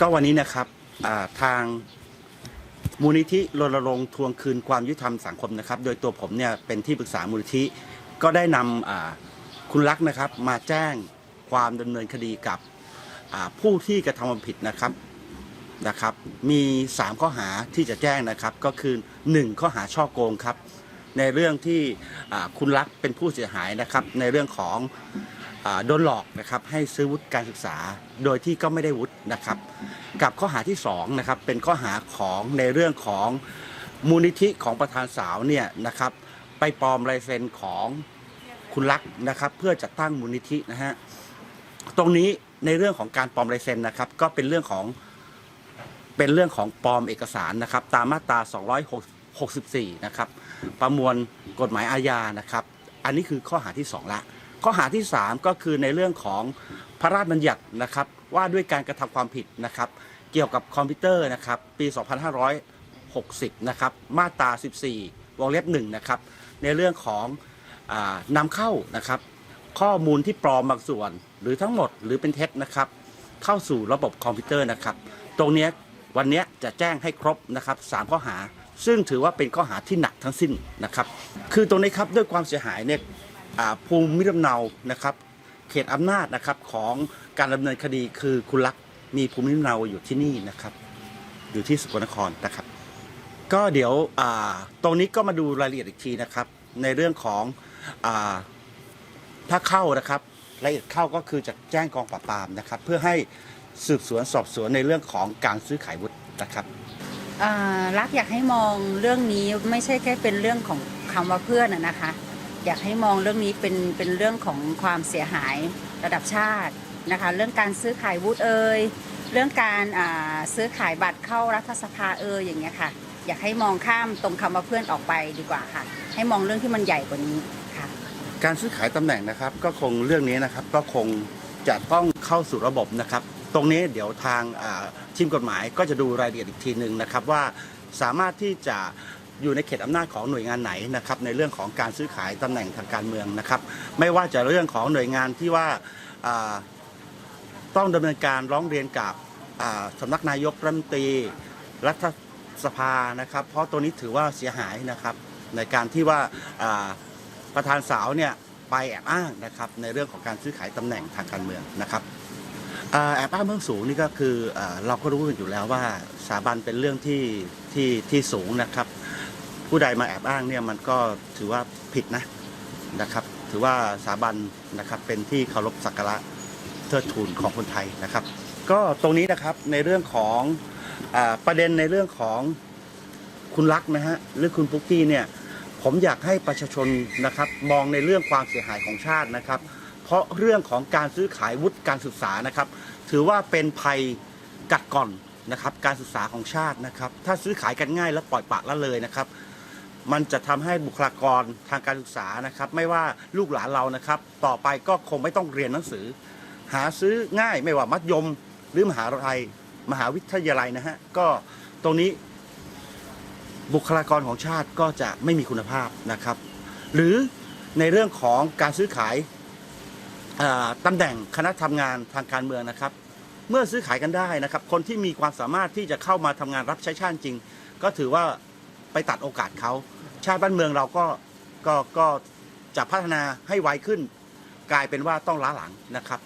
ก็วันนี้นะครับทางมูลนิธิรณรงค์ทวงคืนความยุติธรรมสังคมนะครับ โดยตัวผมเนี่ยเป็นที่ปรึกษามูลนิธิก็ได้นำคุณลักษณ์นะครับมาแจ้งความดำเนินคดีกับผู้ที่กระทำความผิดนะครับนะครับ มี 3 ข้อหาที่จะแจ้งนะครับ ก็คือ 1 ข้อหาช่อโกงครับ ในเรื่องที่คุณลักษณ์เป็นผู้เสียหายนะครับ ในเรื่องของ โดนหลอกนะครับให้ซื้อวุฒิการศึกษาโดยที่ก็ไม่ได้วุฒินะครับ กับข้อหาที่2นะครับเป็นข้อหาของในเรื่องของมูลนิธิของประธานสาวเนี่ยนะครับ ไปปลอมลายเซ็นของคุณลักษณ์นะครับ เพื่อจัดตั้งมูลนิธินะฮะตรงนี้ในเรื่องของการปลอมลายเซ็นนะครับ ก็เป็นเรื่องของเป็นเรื่องของปลอมเอกสารนะครับ ตามมาตรา 264 นะครับ ประมวลกฎหมายอาญานะครับ อันนี้คือข้อหาที่ 2 ละ ข้อหาที่ 3 ก็คือในเรื่องของพระราชบัญญัตินะครับว่าด้วยการกระทำความผิดนะครับ เกี่ยวกับคอมพิวเตอร์นะครับปี 2560 นะครับมาตรา 14 วงเล็บ1นะครับในเรื่องของอนำเข้านะครับ ข้อมูลที่ปลอมบางส่วน หรือทั้งหมดหรือเป็นเท็จนะครับ เข้าสู่ระบบคอมพิวเตอร์นะครับ ตรงนี้วันนี้จะแจ้งให้ครบนะครับสามข้อหาซึ่งถือว่าเป็นข้อหาที่หนักทั้งสิ้นนะครับ คือตรงนี้ครับด้วยความเสียหายเนี่ย ภูมิลำเนานะครับ เขตอำนาจนะครับของการดำเนินคดีคือคุณลักษณ์มีภูมิลำเนาอยู่ที่นี่นะครับ อยู่ที่สกลนครนะครับ ก็เดี๋ยวตรงนี้ก็มาดูรายละเอียดอีกทีนะครับ ในเรื่องของอถ้าเข้านะครับรายละเอียดเข้าก็คือจะแจ้งกองปราบปรามนะครับ เพื่อให้สืบสวนสอบสวนในเรื่องของการซื้อขายวุฒินะครับรักอยากให้มองเรื่องนี้ไม่ใช่แค่เป็นเรื่องของคำว่าเพื่อนนะคะ อยากให้มองเรื่องนี้เป็นเป็นเรื่องของความเสียหายระดับชาตินะคะเรื่องการซื้อขายวุฒิเอ่ยเรื่องการซื้อขายบัตรเข้ารัฐสภาเอ่ยอย่างเงี้ยค่ะ อยากให้มองข้ามตรงคำว่าเพื่อนออกไปดีกว่าค่ะ ให้มองเรื่องที่มันใหญ่กว่านี้ค่ะ การซื้อขายตำแหน่งนะครับ ก็คงเรื่องนี้นะครับก็คงจะต้องเข้าสู่ระบบนะครับ ตรงนี้เดี๋ยวทางทีมกฎหมายก็จะดูรายละเอียดอีกทีหนึ่งนะครับว่าสามารถที่จะ อยู่ในเขตอำนาจของหน่วยงานไหนนะครับในเรื่องของการซื้อขายตำแหน่งทางการเมืองนะครับ ไม่ว่าจะเรื่องของหน่วยงานที่ว่าต้องดำเนินการร้องเรียนกับสำนักนายกรัฐมนตรีรัฐสภานะครับ เพราะตัวนี้ถือว่าเสียหายนะครับในการที่ว่าประธานสาวเนี่ยไปแอบอ้างนะครับในเรื่องของการซื้อขายตำแหน่งทางการเมืองนะครับอแอบอ้างเบื้องสูงนี่ก็คืออเราก็รู้กันอยู่แล้วว่าสถาบันเป็นเรื่องที่ที่ที่สูงนะครับ ผู้ใดมาแอบอ้างเนี่ยมันก็ถือว่าผิดนะนะครับ ถือว่าสถาบันนะครับเป็นที่เคารพสักการะเทิดทูนของคนไทยนะครับ ก็ตรงนี้นะครับในเรื่องของอประเด็นในเรื่องของคุณลักษ์นะฮะหรือคุณปุ๊กกี้เนี่ยผมอยากให้ประชาชนนะครับมองในเรื่องความเสียหายของชาตินะครับ เพราะเรื่องของการซื้อขายวุฒิการศึกษานะครับ ถือว่าเป็นภัยกัดก่อนนะครับ การศึกษาของชาตินะครับ ถ้าซื้อขายกันง่ายและปล่อยปละละเลยนะครับ มันจะทำให้บุคลากรทางการศึกษานะครับ ไม่ว่าลูกหลานเรานะครับ ต่อไปก็คงไม่ต้องเรียนหนังสือ หาซื้อง่ายไม่ว่ามัธยม หรือมหาลัยมหาวิทยาลัยนะฮะก็ตรงนี้บุคลากรของชาติก็จะไม่มีคุณภาพนะครับ หรือในเรื่องของการซื้อขายอ่าตำแหน่งคณะทำงานทางการเมืองนะครับ เมื่อซื้อขายกันได้นะครับ คนที่มีความสามารถที่จะเข้ามาทำงานรับใช้ชาติจริง ก็ถือว่าไปตัดโอกาสเขา ชาติบ้านเมืองเราก็ก็ก็จะพัฒนาให้ไวขึ้น กลายเป็นว่าต้องล้าหลังนะครับ